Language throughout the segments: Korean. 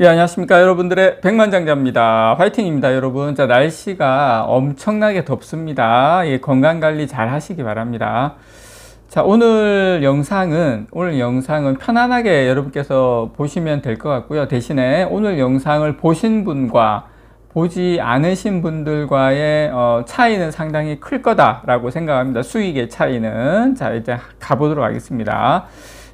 예, 안녕하십니까. 여러분들의 백만장자입니다. 화이팅입니다, 여러분. 자, 날씨가 엄청나게 덥습니다. 예, 건강 관리 잘 하시기 바랍니다. 자, 오늘 영상은, 오늘 영상은 편안하게 여러분께서 보시면 될 것 같고요. 대신에 오늘 영상을 보신 분과 보지 않으신 분들과의 어, 차이는 상당히 클 거다라고 생각합니다. 수익의 차이는. 자, 이제 가보도록 하겠습니다.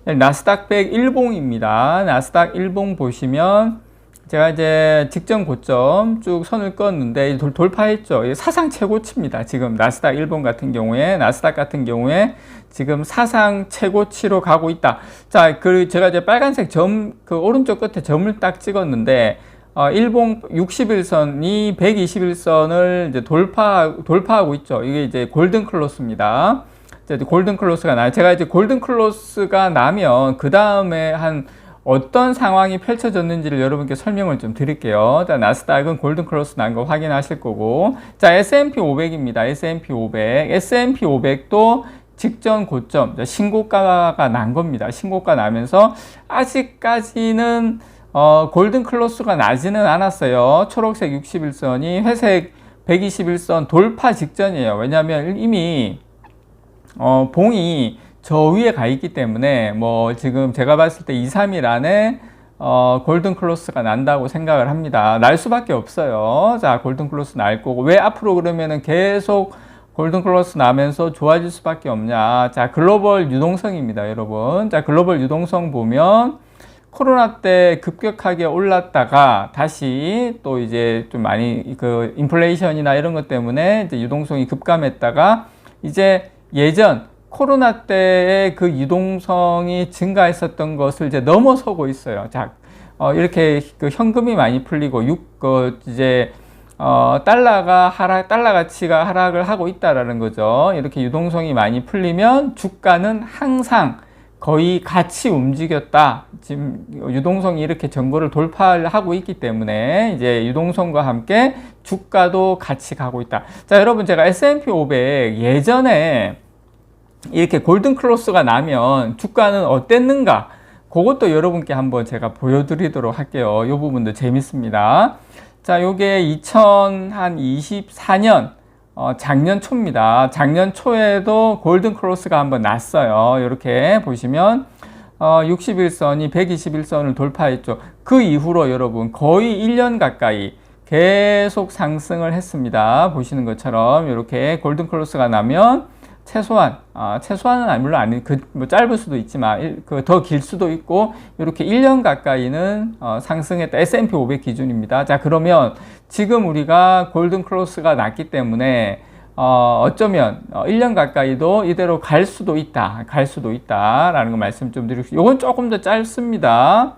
나스닥 100 일봉입니다. 나스닥 일봉 보시면 제가 이제 직전 고점 쭉 선을 껐는데 돌, 돌파했죠. 사상 최고치입니다. 지금 나스닥 일본 같은 경우에 나스닥 같은 경우에 지금 사상 최고치로 가고 있다. 자, 그 제가 이제 빨간색 점 그 오른쪽 끝에 점을 딱 찍었는데 어, 일봉 61선이 121선을 이제 돌파 돌파하고 있죠. 이게 이제 골든 클로스입니다. 골든 클로스가 나 제가 이제 골든 클로스가 나면 그 다음에 한 어떤 상황이 펼쳐졌는지를 여러분께 설명을 좀 드릴게요. 자, 나스닥은 골든 클로스 난 거 확인하실 거고. 자, S&P 500입니다. S&P 500. S&P 500도 직전 고점, 신고가가 난 겁니다. 신고가 나면서 아직까지는 어, 골든 클로스가 나지는 않았어요. 초록색 61선이 회색 121선 돌파 직전이에요. 왜냐하면 이미 어, 봉이 저 위에 가 있기 때문에 뭐 지금 제가 봤을 때 2, 3일 안에 어, 골든 클로스가 난다고 생각을 합니다. 날 수밖에 없어요. 자, 골든 클로스 날 거고 왜 앞으로 그러면은 계속 골든 클로스 나면서 좋아질 수밖에 없냐. 자, 글로벌 유동성입니다, 여러분. 자, 글로벌 유동성 보면 코로나 때 급격하게 올랐다가 다시 또 이제 좀 많이 그 인플레이션이나 이런 것 때문에 이제 유동성이 급감했다가 이제 예전 코로나 때의 그 유동성이 증가했었던 것을 이제 넘어서고 있어요. 자, 어, 이렇게 그 현금이 많이 풀리고 육, 그 이제 어, 달러가 하락, 달러 가치가 하락을 하고 있다라는 거죠. 이렇게 유동성이 많이 풀리면 주가는 항상 거의 같이 움직였다. 지금 유동성이 이렇게 전고를 돌파하고 있기 때문에 이제 유동성과 함께 주가도 같이 가고 있다. 자, 여러분 제가 S&P 500 예전에 이렇게 골든 클로스가 나면 주가는 어땠는가? 그것도 여러분께 한번 제가 보여드리도록 할게요. 이 부분도 재밌습니다. 자, 요게 2024년 어, 작년 초입니다. 작년 초에도 골든 클로스가 한번 났어요. 이렇게 보시면 어, 61선이 121선을 돌파했죠. 그 이후로 여러분 거의 1년 가까이 계속 상승을 했습니다. 보시는 것처럼 이렇게 골든 클로스가 나면 최소한 아, 최소한은 물론 아니 그뭐 짧을 수도 있지만 그 더 길 수도 있고 이렇게 1년 가까이는 어, 상승했다 S&P 500 기준입니다. 자 그러면 지금 우리가 골든 클로스가 났기 때문에 어, 어쩌면 어, 1년 가까이도 이대로 갈 수도 있다. 갈 수도 있다라는 거 말씀 좀 드리고 이건 조금 더 짧습니다.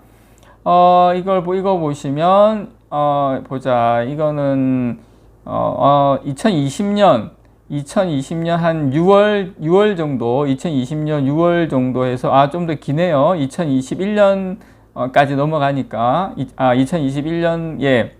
어, 이걸 이거 보시면 어, 보자. 이거는 어, 어, 2020년 2020년 한 6월 6월 정도 2020년 6월 정도에서 아 좀 더 기네요. 2021년까지 넘어가니까 아 2021년 예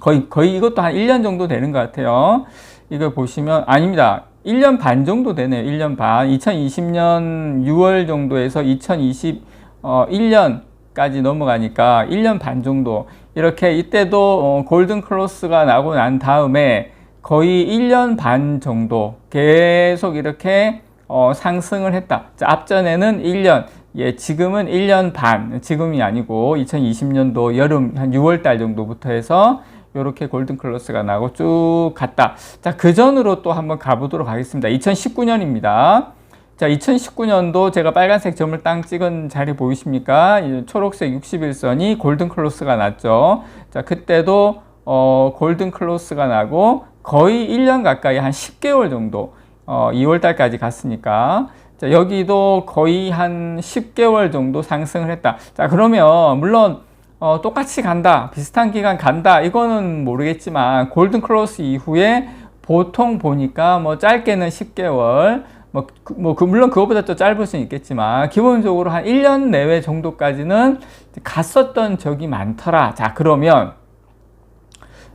거의 거의 이것도 한 1년 정도 되는 것 같아요. 이거 보시면 아닙니다. 1년 반 정도 되네요. 1년 반. 2020년 6월 정도에서 2021년 까지 넘어가니까 1년 반 정도. 이렇게 이때도 어, 골든 클로스가 나고 난 다음에 거의 1년 반 정도 계속 이렇게 어, 상승을 했다. 자, 앞전에는 1년, 예, 지금은 1년 반, 지금이 아니고 2020년도 여름 한 6월 달 정도부터 해서 이렇게 골든 클로스가 나고 쭉 갔다. 자, 그 전으로 또 한번 가보도록 하겠습니다. 2019년입니다. 자, 2019년도 제가 빨간색 점을 땅 찍은 자리 보이십니까? 초록색 61선이 골든 클로스가 났죠. 자, 그때도 어, 골든 클로스가 나고 거의 1년 가까이 한 10개월 정도 어, 2월 달까지 갔으니까 자, 여기도 거의 한 10개월 정도 상승을 했다. 자, 그러면 물론 어, 똑같이 간다. 비슷한 기간 간다. 이거는 모르겠지만 골든 클로스 이후에 보통 보니까 뭐 짧게는 10개월 뭐, 그, 뭐, 그, 물론 그거보다 또 짧을 수는 있겠지만, 기본적으로 한 1년 내외 정도까지는 갔었던 적이 많더라. 자, 그러면,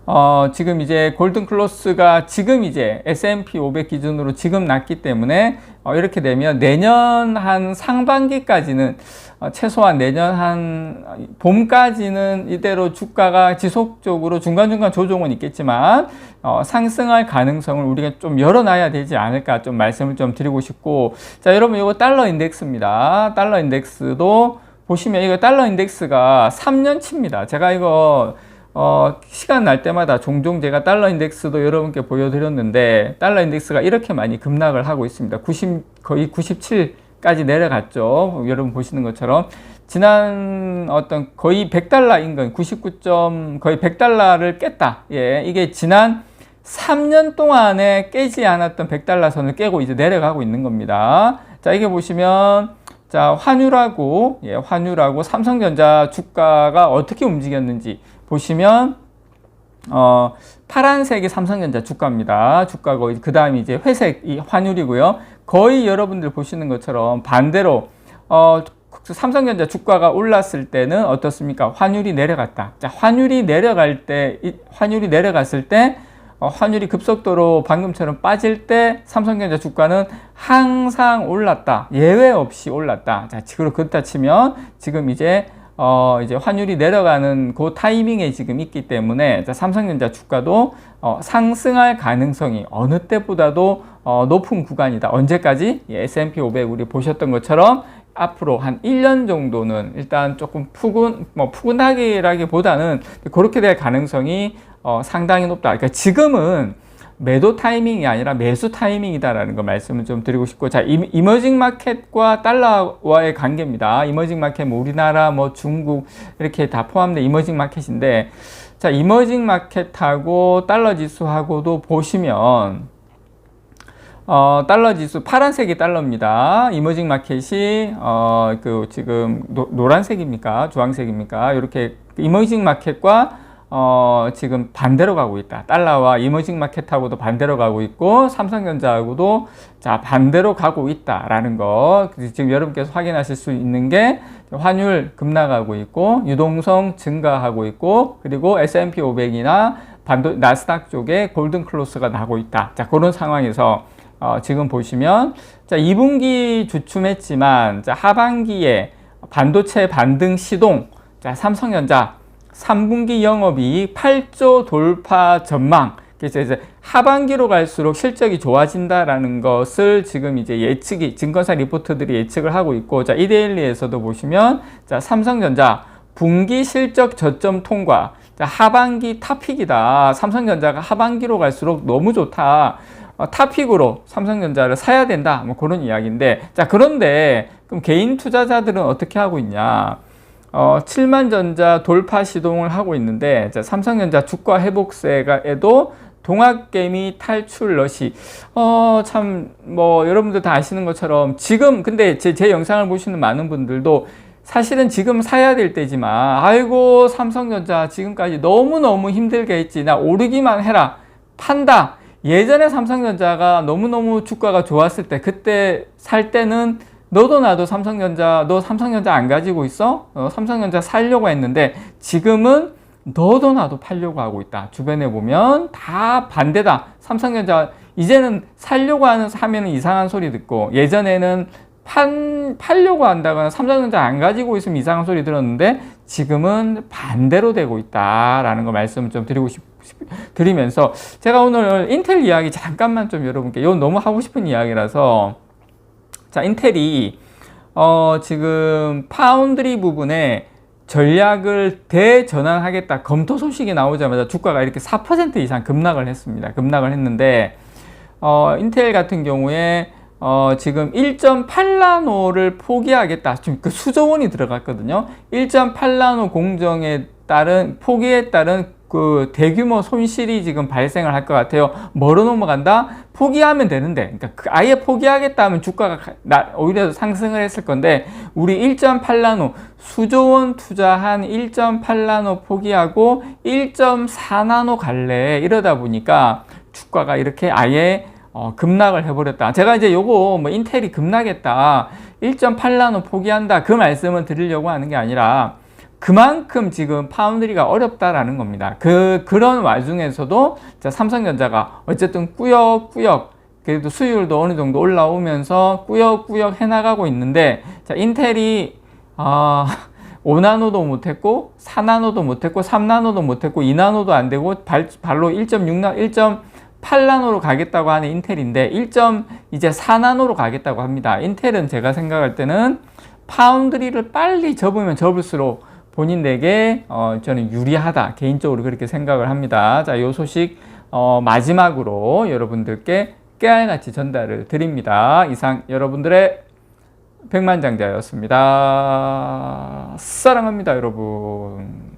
어, 지금 이제 골든 클로스가 지금 이제 S&P 500 기준으로 지금 났기 때문에 어, 이렇게 되면 내년 한 상반기까지는 어, 최소한 내년 한 봄까지는 이대로 주가가 지속적으로 중간중간 조정은 있겠지만 어, 상승할 가능성을 우리가 좀 열어놔야 되지 않을까 좀 말씀을 좀 드리고 싶고 자 여러분 이거 달러 인덱스입니다. 달러 인덱스도 보시면 이거 달러 인덱스가 3년치입니다. 제가 이거 어, 시간 날 때마다 종종 제가 달러 인덱스도 여러분께 보여드렸는데 달러 인덱스가 이렇게 많이 급락을 하고 있습니다. 90 거의 97까지 내려갔죠. 여러분 보시는 것처럼 지난 어떤 거의 100달러 인근 99점 거의 100달러를 깼다. 예, 이게 지난 3년 동안에 깨지 않았던 100달러 선을 깨고 이제 내려가고 있는 겁니다. 자, 이게 보시면 자, 환율하고 예, 환율하고 삼성전자 주가가 어떻게 움직였는지 보시면 어, 파란색이 삼성전자 주가입니다. 주가고 그 다음이 이제 회색이 환율이고요. 거의 여러분들 보시는 것처럼 반대로 어, 삼성전자 주가가 올랐을 때는 어떻습니까? 환율이 내려갔다. 자, 환율이 내려갈 때, 환율이 내려갔을 때 어, 환율이 급속도로 방금처럼 빠질 때 삼성전자 주가는 항상 올랐다. 예외 없이 올랐다. 자, 그리고 그렇다 치면 지금 이제 어, 이제 환율이 내려가는 그 타이밍에 지금 있기 때문에 자, 삼성전자 주가도 어, 상승할 가능성이 어느 때보다도 어, 높은 구간이다. 언제까지? 예, S&P 500 우리 보셨던 것처럼 앞으로 한 1년 정도는 일단 조금 푸근, 뭐 푸근하기라기보다는 그렇게 될 가능성이 어, 상당히 높다. 그러니까 지금은 매도 타이밍이 아니라 매수 타이밍이다라는 거 말씀을 좀 드리고 싶고 자 이머징 마켓과 달러와의 관계입니다. 이머징 마켓 뭐 우리나라 뭐 중국 이렇게 다 포함된 이머징 마켓인데 자 이머징 마켓하고 달러 지수하고도 보시면 어, 달러 지수 파란색이 달러입니다. 이머징 마켓이 어, 그 지금 노, 노란색입니까? 주황색입니까? 이렇게 이머징 마켓과 어, 지금 반대로 가고 있다. 달러와 이머징 마켓하고도 반대로 가고 있고 삼성전자하고도 자 반대로 가고 있다라는 거 지금 여러분께서 확인하실 수 있는 게 환율 급락하고 있고 유동성 증가하고 있고 그리고 S&P 500이나 반도 나스닥 쪽에 골든 클로스가 나고 있다. 자 그런 상황에서 어, 지금 보시면 자 2분기 주춤했지만 자 하반기에 반도체 반등 시동 자 삼성전자 3분기 영업이 8조 돌파 전망. 그래서 이제 하반기로 갈수록 실적이 좋아진다라는 것을 지금 이제 예측이 증권사 리포트들이 예측을 하고 있고 자 이데일리에서도 보시면 자 삼성전자 분기 실적 저점 통과. 자 하반기 탑픽이다. 삼성전자가 하반기로 갈수록 너무 좋다. 어, 탑픽으로 삼성전자를 사야 된다. 뭐 그런 이야기인데 자 그런데 그럼 개인 투자자들은 어떻게 하고 있냐 어, 7만 전자 돌파 시동을 하고 있는데 자, 삼성전자 주가 회복세가에도 동학개미 탈출 러시. 어 참 뭐 여러분들 다 아시는 것처럼 지금 근데 제, 제 영상을 보시는 많은 분들도 사실은 지금 사야 될 때지만 아이고 삼성전자 지금까지 너무너무 힘들게 했지. 나 오르기만 해라. 판다. 예전에 삼성전자가 너무너무 주가가 좋았을 때 그때 살 때는 너도 나도 삼성전자, 너 삼성전자 안 가지고 있어? 어, 삼성전자 살려고 했는데 지금은 너도 나도 팔려고 하고 있다. 주변에 보면 다 반대다. 삼성전자 이제는 살려고 하는 하면은 이상한 소리 듣고 예전에는 판, 팔려고 한다거나 삼성전자 안 가지고 있으면 이상한 소리 들었는데 지금은 반대로 되고 있다라는 거 말씀을 좀 드리고 싶, 드리면서 제가 오늘 인텔 이야기 잠깐만 좀 여러분께 이건 너무 하고 싶은 이야기라서 자, 인텔이 어, 지금 파운드리 부분에 전략을 대전환하겠다 검토 소식이 나오자마자 주가가 이렇게 4% 이상 급락을 했습니다. 급락을 했는데 어, 인텔 같은 경우에 어, 지금 1.8나노를 포기하겠다. 지금 그 수조 원이 들어갔거든요. 1.8나노 공정에 따른 포기에 따른 그 대규모 손실이 지금 발생을 할 것 같아요. 뭐로 넘어간다? 포기하면 되는데, 그러니까 그 아예 포기하겠다 하면 주가가 오히려 상승을 했을 건데, 우리 1.8나노, 수조원 투자한 1.8나노 포기하고 1.4나노 갈래. 이러다 보니까 주가가 이렇게 아예 어, 급락을 해버렸다. 제가 이제 요거 뭐 인텔이 급락했다. 1.8나노 포기한다. 그 말씀을 드리려고 하는 게 아니라, 그만큼 지금 파운드리가 어렵다라는 겁니다. 그 그런 와중에서도 자, 삼성전자가 어쨌든 꾸역꾸역 그래도 수율도 어느 정도 올라오면서 꾸역꾸역 해나가고 있는데 자, 인텔이 아 5나노도 못했고 4나노도 못했고 3나노도 못했고 2나노도 안 되고 발, 발로 1.6나 1.8나노로 가겠다고 하는 인텔인데 1. 이제 4나노로 가겠다고 합니다. 인텔은 제가 생각할 때는 파운드리를 빨리 접으면 접을수록 본인에게 어, 저는 유리하다 개인적으로 그렇게 생각을 합니다. 자, 요 소식 어, 마지막으로 여러분들께 깨알같이 전달을 드립니다. 이상 여러분들의 백만장자였습니다. 사랑합니다, 여러분.